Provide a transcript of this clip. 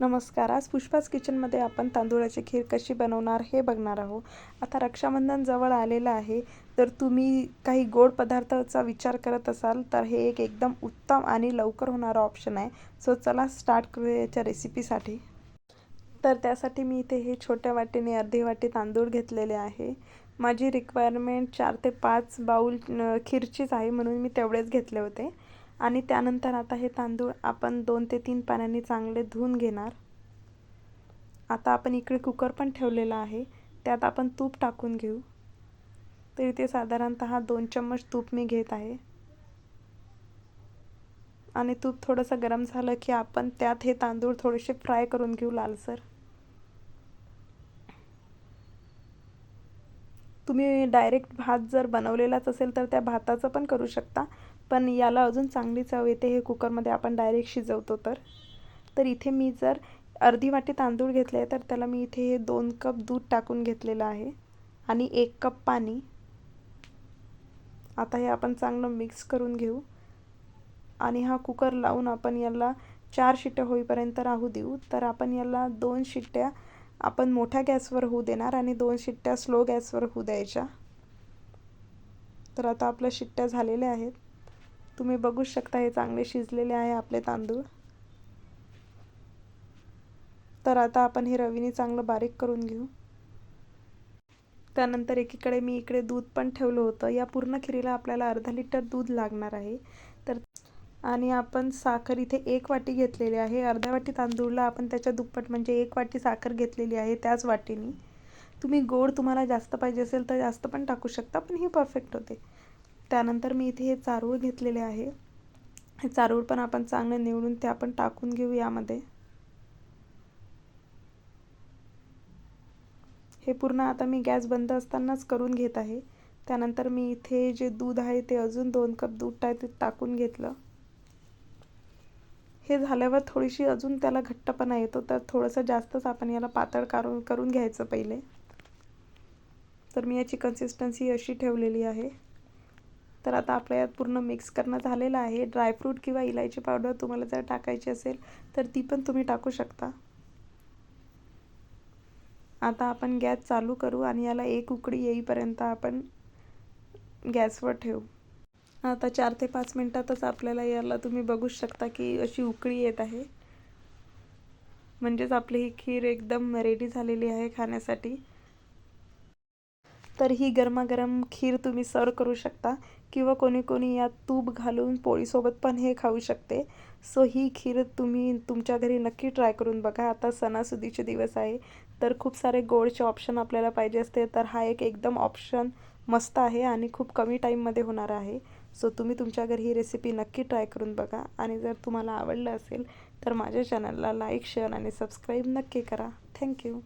नमस्कार. आज पुष्पाच किचनमध्ये आपण तांदूळाची खीर कशी बनवणार हे बघणार आहोत. आता रक्षाबंधन जवळ आलेलं आहे. तर तुम्ही काही गोड पदार्थाचा विचार करत असाल तर हे एक एकदम उत्तम आणि लवकर होणारा ऑप्शन आहे. सो चला स्टार्ट करूया याच्या रेसिपीसाठी तर त्यासाठी मी इथे हे छोट्या वाटीने अर्धी वाटी तांदूळ घेतलेले आहे. माझी रिक्वायरमेंट चार ते पाच बाऊल खीरचीच आहे म्हणून मी तेवढेच घेतले होते. आणि त्यानंतर आता हे तांदूळ आपण दोन ते तीन पाण्याने चांगले धुवून घेणार. आता आपण इकडे कुकर पण ठेवलेला आहे. त्यात आपण तूप टाकून घेऊ. तर इथे साधारणत दोन चम्मच तूप मी घेत आहे. आणि तूप थोडंसं गरम झालं की आपण त्यात हे तांदूळ थोडेसे फ्राय करून घेऊ लालसर. तुम्ही डायरेक्ट भात जर बनवलेलाच असेल तर त्या भाताचं पण करू शकता. पण याला अजून चांगली चव येते हे कुकरमध्ये आपण डायरेक्ट शिजवतो तर. तर इथे मी जर अर्धी वाटी तांदूळ घेतले तर त्याला मी इथे हे दोन कप दूध टाकून घेतलेलं आहे आणि एक कप पाणी. आता हे आपण चांगलं मिक्स करून घेऊ. आणि हा कुकर लावून आपण याला चार शिट्ट्या होईपर्यंत राहू देऊ. तर आपण याला दोन शिट्ट्या आपण मोठ्या गॅसवर होऊ देणार आणि दोन शिट्ट्या स्लो गॅसवर होऊ द्यायच्या. तर आता आपल्या शिट्ट्या झालेल्या आहेत. तुम्ही बघू शकता हे चांगले शिजलेले आहे आपले तांदूळ. तर आता आपण हे रवीने चांगलं बारीक करून घेऊ. त्यानंतर एकीकडे मी इकडे दूध पण ठेवलं होतं. या पूर्ण खिरीला आपल्याला अर्धा लिटर दूध लागणार आहे. तर आणि आपण साखर इथे एक वाटी घेतलेली आहे. अर्ध्या वाटी तांदूळला आपण त्याच्या दुप्पट म्हणजे एक वाटी साखर घेतलेली आहे त्याच वाटीने. तुम्ही गोड तुम्हाला जास्त पाहिजे असेल तर जास्त पण टाकू शकता पण ही परफेक्ट होते. त्यानंतर मी इथे हे चारूळ घेतलेले आहे. हे चारूळ पण आपण चांगलं निवडून ते आपण टाकून घेऊ यामध्ये. हे पूर्ण आता मी गॅस बंद असतानाच करून घेत आहे. त्यानंतर मी इथे जे दूध आहे ते अजून दोन कप दूध आहे ते टाकून घेतलं. हे झाल्यावर थोडीशी अजून त्याला घट्टपणा येतो तर थोडंसं जास्तच आपण याला पातळ करून करून घ्यायचं पहिले. तर मी याची कन्सिस्टन्सी अशी ठेवलेली आहे. तर आता आपल्या यात पूर्ण मिक्स करणं झालेलं आहे. ड्रायफ्रूट किंवा इलायची पावडर तुम्हाला जर टाकायची असेल तर ती पण तुम्ही टाकू शकता. आता आपण गॅस चालू करू आणि याला एक उकडी येईपर्यंत आपण गॅसवर ठेवू. आता चार ते पाच मिनटातच आपल्याला याला तुम्ही बघू शकता की अशी उकळी येत आहे. म्हणजेच आपली ही खीर एकदम रेडी झालेली आहे खाण्यासाठी. तर ही गरमागरम खीर तुम्ही सर्व करू शकता किंवा कोणी कोणी यात तूप घालून पोळीसोबत पण हे खाऊ शकते. सो ही खीर तुम्ही तुमच्या घरी नक्की ट्राय करून बघा. आता सणासुदीचे दिवस आहे तर खूप सारे गोडचे ऑप्शन आपल्याला पाहिजे असते. तर हा एक एकदम ऑप्शन मस्त आहे आणि खूप कमी टाईममध्ये होणार आहे. सो तुम्ही तुमच्या घरी ही रेसिपी नक्की ट्राय करून बघा. आणि जर तुम्हाला आवडलं असेल तर माझ्या चॅनलला लाईक शेअर आणि सबस्क्राईब नक्की करा. थँक्यू